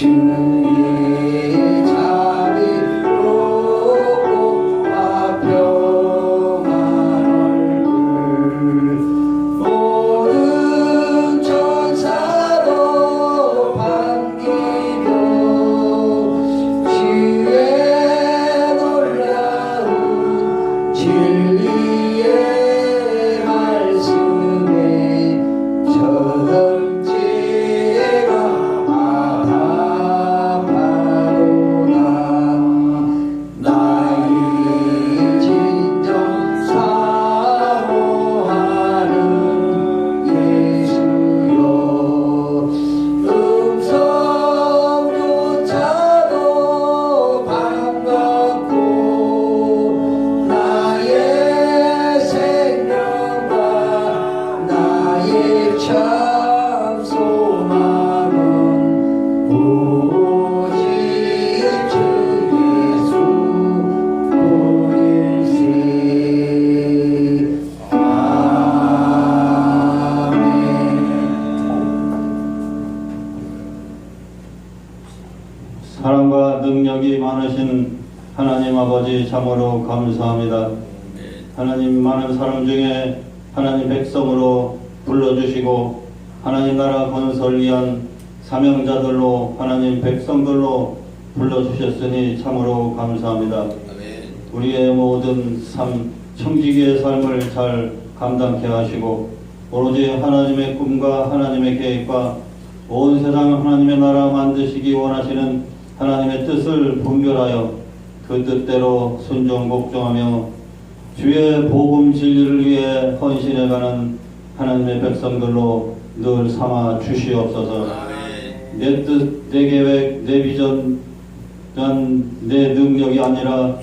주 능력이 많으신 하나님 아버지 참으로 감사합니다. 하나님 많은 사람 중에 하나님 백성으로 불러주시고 하나님 나라 건설 위한 사명자들로 하나님 백성들로 불러주셨으니 참으로 감사합니다. 우리의 모든 삶, 청지기의 삶을 잘 감당케 하시고 오로지 하나님의 꿈과 하나님의 계획과 온 세상 하나님의 나라 만드시기 원하시는 하나님의 뜻을 분별하여 그 뜻대로 순종 복종하며 주의 복음 진리를 위해 헌신해가는 하나님의 백성들로 늘 삼아 주시옵소서. 내 뜻, 내 계획, 내 비전, 난내 능력이 아니라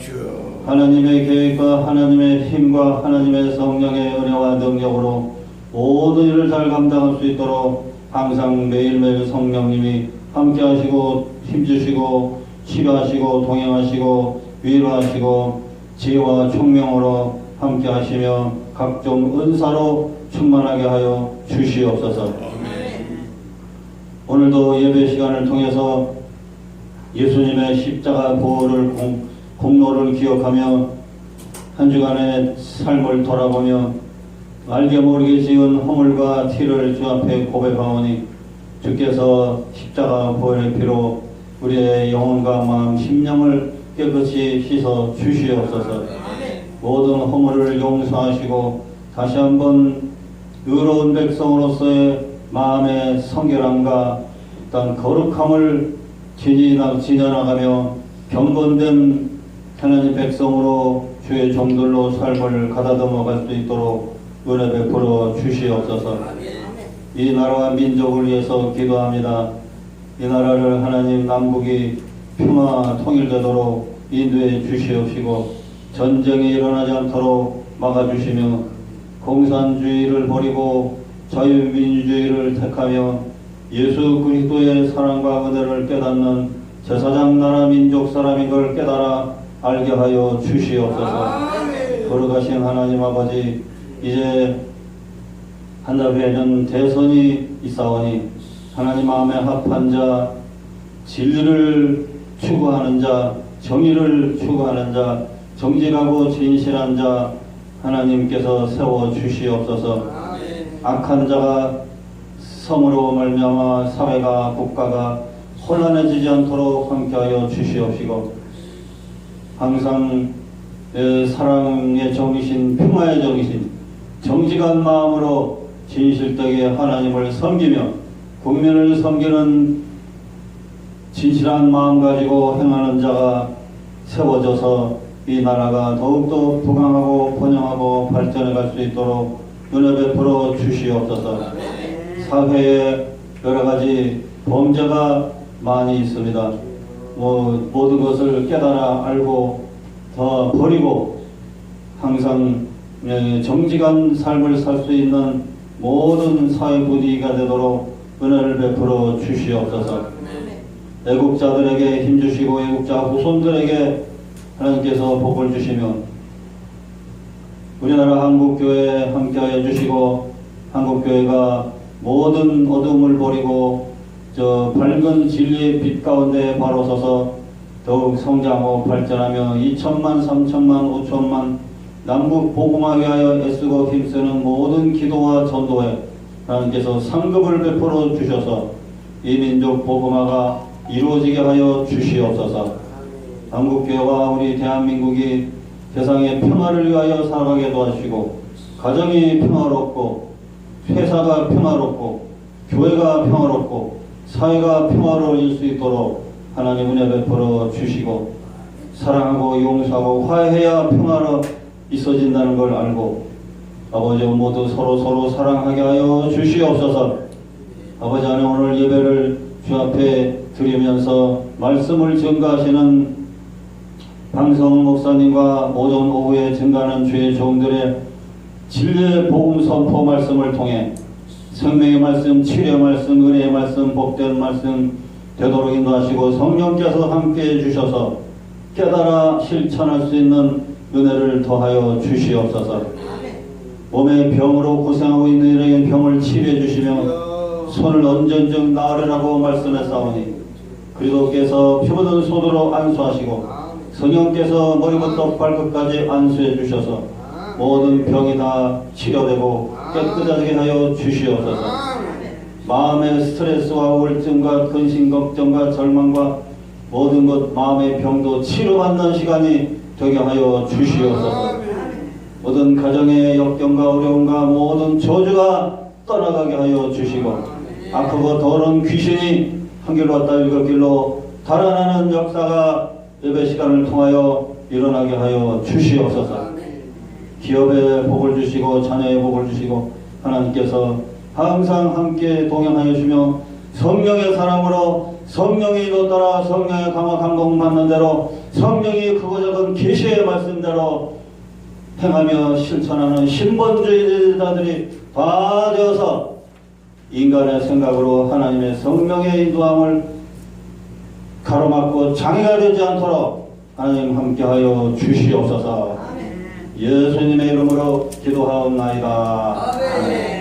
하나님의 계획과 하나님의 힘과 하나님의 성령의 은혜와 능력으로 모든 일을 잘 감당할 수 있도록 항상 매일매일 성령님이 함께 하시고 힘주시고 치료하시고 동행하시고 위로하시고 지혜와 총명으로 함께 하시며 각종 은사로 충만하게 하여 주시옵소서. 오늘도 예배 시간을 통해서 예수님의 십자가 보호를 공, 공로를 기억하며 한 주간의 삶을 돌아보며 알게 모르게 지은 허물과 티를 주 앞에 고백하오니 주께서 십자가 보혈의 피로 우리의 영혼과 마음 심령을 깨끗이 씻어 주시옵소서 모든 허물을 용서하시고 다시 한번 의로운 백성으로서의 마음의 성결함과 어떤 거룩함을 지니나, 지녀나가며 경건된 하나님 백성으로 주의 종들로 삶을 가다듬어 갈 수 있도록 은혜 베풀어 주시옵소서. 이 나라와 민족을 위해서 기도합니다. 이 나라를 하나님 남북이 평화 통일되도록 인도해 주시옵시고 전쟁이 일어나지 않도록 막아주시며 공산주의를 버리고 자유민주주의를 택하며 예수 그리스도의 사랑과 은혜를 깨닫는 제사장 나라 민족 사람인 걸 깨달아 알게 하여 주시옵소서. 거룩하신 하나님 아버지 이제 한 달 후에 는 대선이 있사오니 하나님 마음에 합한 자 진리를 추구하는 자 정의를 추구하는 자 정직하고 진실한 자 하나님께서 세워 주시옵소서. 악한 자가 성으로 말미암아 사회가 국가가 혼란해지지 않도록 함께하여 주시옵시고 항상 에, 사랑의 정이신 평화의 정이신 정직한 마음으로 진실되게 하나님을 섬기며 국민을 섬기는 진실한 마음 가지고 행하는 자가 세워져서 이 나라가 더욱더 부강하고 번영하고 발전해 갈 수 있도록 은혜 베풀어 주시옵소서. 사회에 여러 가지 범죄가 많이 있습니다. 뭐 모든 것을 깨달아 알고 더 버리고 항상 예, 정직한 삶을 살 수 있는 모든 사회 분위기가 되도록 은혜를 베풀어 주시옵소서. 애국자들에게 힘주시고 애국자 후손들에게 하나님께서 복을 주시며 우리나라 한국교회 함께하여 주시고 한국교회가 모든 어둠을 버리고 저 밝은 진리의 빛 가운데 바로 서서 더욱 성장하고 발전하며 2천만, 3천만, 5천만 남북 복음화 위하여 애쓰고 힘쓰는 모든 기도와 전도에 하나님께서 상급을 베풀어 주셔서 이 민족 복음화가 이루어지게 하여 주시옵소서. 한국교회와 우리 대한민국이 세상의 평화를 위하여 살아가게 도와주시고 가정이 평화롭고 회사가 평화롭고 교회가 평화롭고 사회가 평화로워질 수 있도록 하나님 은혜 베풀어 주시고 사랑하고 용서하고 화해해야 평화로 있어진다는 걸 알고 아버지 모두 서로 서로 사랑하게 하여 주시옵소서. 아버지 하나님 오늘 예배를 주 앞에 드리면서 말씀을 증가하시는 방성 목사님과 모든 오후에 증가하는 주의 종들의 진리의 복음 선포 말씀을 통해 생명의 말씀, 치료의 말씀, 은혜의 말씀, 복된 말씀 되도록 인도하시고 성령께서 함께 해 주셔서 깨달아 실천할 수 있는 은혜를 더하여 주시옵소서. 몸의 병으로 고생하고 있는 이에게 병을 치료해 주시며 손을 언전적 나으리라고 말씀했사오니 그리스도께서 피 묻은 손으로 안수하시고 성령께서 머리부터 발끝까지 안수해 주셔서 모든 병이 다 치료되고 깨끗하게 하여 주시옵소서. 마음의 스트레스와 우울증과 근심 걱정과 절망과 모든 것 마음의 병도 치료받는 시간이 되게 하여 주시옵소서. 모든 가정의 역경과 어려움과 모든 저주가 떠나가게 하여 주시고 아프고 더러운 귀신이 한 길로 왔다 일곱 길로 달아나는 역사가 예배 시간을 통하여 일어나게 하여 주시옵소서. 기업에 복을 주시고 자녀의 복을 주시고 하나님께서 항상 함께 동행하여 주시며 성령의 사랑으로 성령의 인도 따라 성령의 강화 감동 받는 대로 성령이 크고 작은 계시의 말씀대로 행하며 실천하는 신본주의자들이 다 되어서 인간의 생각으로 하나님의 성령의 인도함을 가로막고 장애가 되지 않도록 하나님 함께하여 주시옵소서 예수님의 이름으로 기도하옵나이다. 아멘.